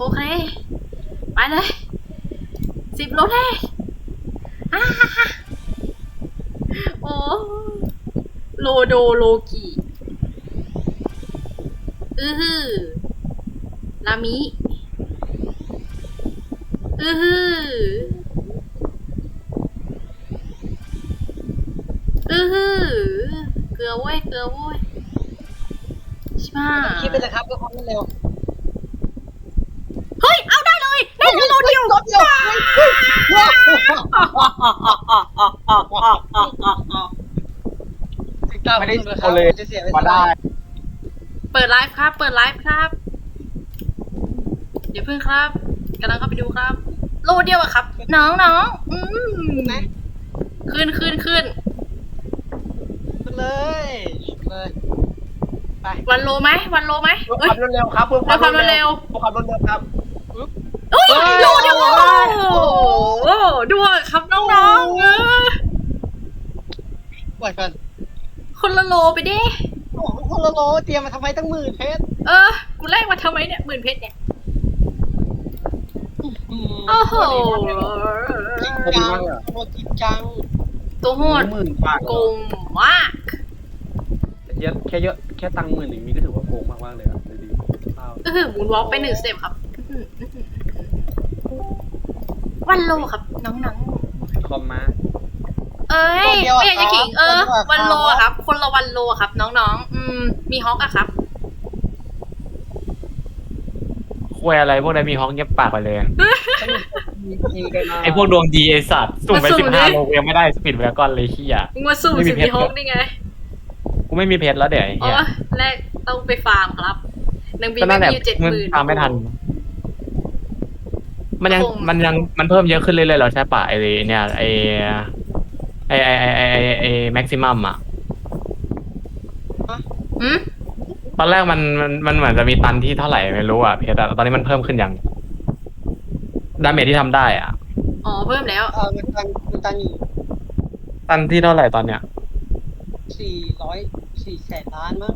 โอเค ไปเลยสิบลแรกอ่าโอ้โลโดโลกิอือฮือลามิอือฮืออือฮือเกลือเว้ยเกลือเว้ยชิบ้าคิดไปเลยครับเพื่อความเร็ว เฮ้ย เอาได้เลยได้เลยโลเดียว รถเดียว ติดตามไม่ได้ผเอาเลยจะเสียเวมาลาได้เปิดไลฟ์ครับ เปิดไลฟ์ครับเดี๋ยวเพิ่งครับกำลังเข้าไปดูครับโลเดียวอะครับ น้องน้องอืมนะขึ้นขึ้นขึ้นขึ้นเลยเลยไปวันโลไหมวันโลไหมเพื่อคเอ้ยวามรวดเร็วครับเพื่อความเพื่อความรวดเร็วเพื่อความรวดเร็วครับเอ้ยโลเดียวโอ้โหดูอะครับน้องๆเออ ปล่อยก่อนคนละโลไปดิ โอ้โหคนละโลเตรียมมาทำไมตั้งหมื่นเพชรเออ กูแลกมาทำไมเนี่ยหมื่นเพชรเนี่ยโอ้โห จริงจังโหดจริงจังตัวโหดหมื่นบาทโกงมาก เยอะแค่เยอะแค่ตังค์หมื่นอย่างนี้ก็ถือว่าโกงมากมากๆเลยอะดูดิอ้าวเออหมุนวอล์กไปหนึ่งสเต็ปครับอื้อหือวันโลครับ น้องคอมมา ๆเอ้ยไม่อยากจะขิงเออวันโลอะครับ คนละวันโลอะครับ น้องๆ อืม มีฮอกอะครับคุยอะไรพวกนั้นมีห้องเงียบปากไปเลยมีกันมาไอพวกดวงดีไอสัตว์สุ่มไปมาสุ่สิมบห้าดิโลกูยังไม่ได้สปีดเวลก้อนเลยขี้อะมึงมาสุ่มไม่มีสิเพชมีรฮอกได้ไงกูไม่มีเพชรแล้วเดี๋ยวไอ้อ๋เหี้ยอแรกต้องไปฟาร์มครับนางบีก็ไม่นั่นแหละมีอยู่เจ็ดหมันมื่น ตามไม่ทัน มันยังคง มันยังมันเพิ่มเยอะขึ้นเรื่อยๆแล้วใช่ปะไอเนี่ยไอ ไอไอไอไอไอไอแม็กซิมัมอะอืมตอนแรกมันมันมันเหมือนจะมีตันที่เท่าไหร่ไม่รู้อะเพชรอะตอนนี้มันเพิ่มขึ้นยังดาเมจที่ทำได้อะอ๋อเพิ่มแล้วเออมันตันมันตันอยู่ตันที่เท่าไหร่ตอนเนี้ยสี่ร้อยสี่แสนล้านมั้ง